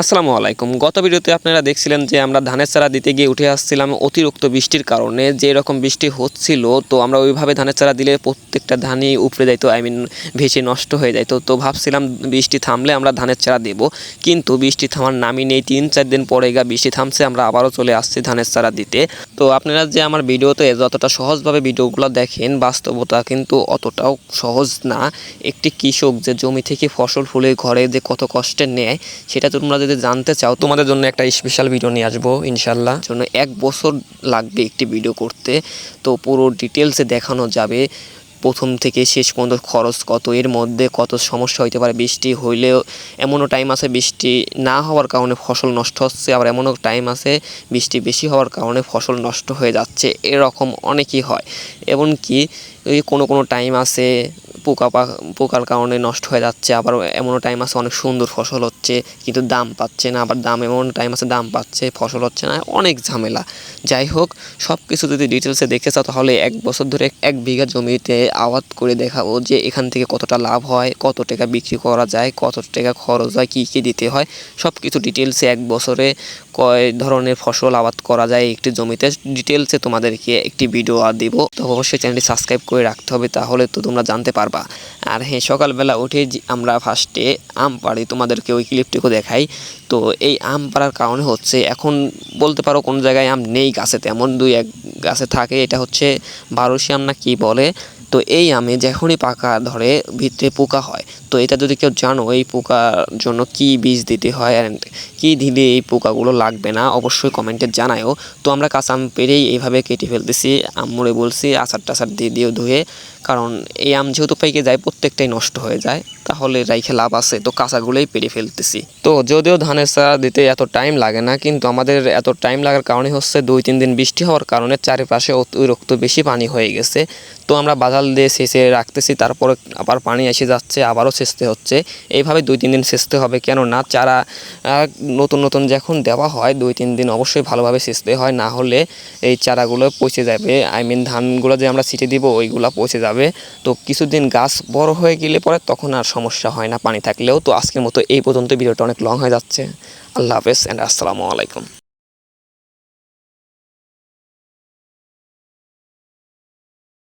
আসসালামু আলাইকুম। গত ভিডিওতে আপনারা দেখছিলেন যে আমরা ধানের চারা দিতে গিয়ে উঠে আসছিলাম অতিরিক্ত বৃষ্টির কারণে। যে রকম বৃষ্টি হচ্ছিল, তো আমরা ওইভাবে ধানের চারা দিলে প্রত্যেকটা ধানই উপড়ে যাইতো আই মিন ভেসে নষ্ট হয়ে যাইতো তো ভাবছিলাম বৃষ্টি থামলে আমরা ধানের চারা দেব। কিন্তু বৃষ্টি থামার নামই নেই। তিন চার দিন পরে গা বৃষ্টি থামছে, আমরা আবারও চলে আসছি ধানের চারা দিতে। তো আপনারা যে আমার ভিডিওতে যতটা সহজভাবে ভিডিওগুলো দেখেন, বাস্তবতা কিন্তু অতটাও সহজ না। একটি কৃষক যে জমি থেকে ফসল ফুলে ঘরে যে কত কষ্টে নেয়, সেটা তোমরা যদি জানতে চাও, তোমাদের জন্য একটা স্পেশাল ভিডিও নিয়ে আসব ইনশাল্লাহ জন্য এক বছর লাগবে একটি ভিডিও করতে। তো পুরো ডিটেলসে দেখানো যাবে, প্রথম থেকে শেষ পর্যন্ত খরচ কত, এর মধ্যে কত সমস্যা হইতে পারে, বৃষ্টি হইলেও এমনও টাইম আছে বৃষ্টি না হওয়ার কারণে ফসল নষ্ট হচ্ছে, আবার এমনও টাইম আছে বৃষ্টি বেশি হওয়ার কারণে ফসল নষ্ট হয়ে যাচ্ছে, এরকম অনেকই হয়। এমনকি কোনো কোনো টাইম আছে পোকা পোকার কারণে নষ্ট হয়ে যাচ্ছে, আবার এমনও টাইম আছে অনেক সুন্দর ফসল হচ্ছে, কিন্তু দাম পাচ্ছে না, আবার দাম এমন টাইম আছে দাম পাচ্ছে, ফসল হচ্ছে না, অনেক ঝামেলা। যাই হোক সব কিছু যদি ডিটেলসে দেখতে চাও, তাহলে এক বছর ধরে এক বিঘা জমিতে আবাদ করে দেখাবো যে এখান থেকে কতটা লাভ হয়, কত টাকা বিক্রি করা যায়, কত টাকা খরচ হয়, কী কী দিতে হয়। সব কিছু ডিটেলসে এক বছরে কয় ধরনের ফসল আবাদ করা যায় একটি জমিতে ডিটেলসে তোমাদেরকে একটি ভিডিও আর দিব। তো অবশ্যই চ্যানেলটি সাবস্ক্রাইব করে রাখতে হবে, তাহলে তো তোমরা জানতে পারবা। আর হ্যাঁ সকালবেলা উঠে আমরা ফার্স্টে আম পাড়ি তোমাদেরকে ওই ক্লিপটিকে দেখাই। তো এই আম পাড়ার কারণে হচ্ছে এখন বলতে পারো কোন জায়গায় আম নেই, গাছে তেমন দুই এক গাছে থাকে। এটা হচ্ছে বারোশি আম না কি বলে? তো এই আমে যখনই পাকা ধরে ভিতরে পোকা হয়, তো এটা যদি কেউ জানো এই পোকার জন্য কি বীজ দিতে হয় অ্যান্ড কী দিলে এই পোকাগুলো লাগবে না, অবশ্যই কমেন্টে জানায়ও। তো আমরা কাঁচা আম পেরেই এইভাবে কেটে ফেলতেছি আম্মুরে বলছি আচার টাচার দিয়ে দিয়ে ধুয়ে, কারণ এই আম যেহেতু পেকে যায় প্রত্যেকটাই নষ্ট হয়ে যায়, তাহলে রাইখে লাভ আছে, তো কাঁচাগুলোই পেরে ফেলতেছি। তো যদিও ধানের চারা দিতে এত টাইম লাগে না, কিন্তু আমাদের এত টাইম লাগার কারণে হচ্ছে দুই, তিন দিন বৃষ্টি হওয়ার কারণে চারিপাশে অতিরিক্ত বেশি পানি হয়ে গেছে। তো আমরা বাজাল দিয়ে সেচে রাখতেছি, তারপরে আবার পানি এসে যাচ্ছে, আবারও সেচতে হচ্ছে। এইভাবে দুই তিন দিন সেচতে হবে, কেননা চারা নতুন নতুন যখন দেওয়া হয়, দুই তিন দিন অবশ্যই ভালোভাবে সেচতে হয়, না হলে এই চারাগুলো পচে যাবে। আই মিন ধানগুলো যে আমরা ছিটে দিব, ওইগুলো পচে যাবে। তো কিছুদিন গাছ বড় হয়ে গেলে পরে তখন আর সমস্যা হয় না পানি থাকলেও। তো আজকের মতো এই পর্যন্ত, ভিডিওটা অনেক লং হয়ে যাচ্ছে। আল্লাহ হাফেজ অ্যান্ড আসসালামু আলাইকুম।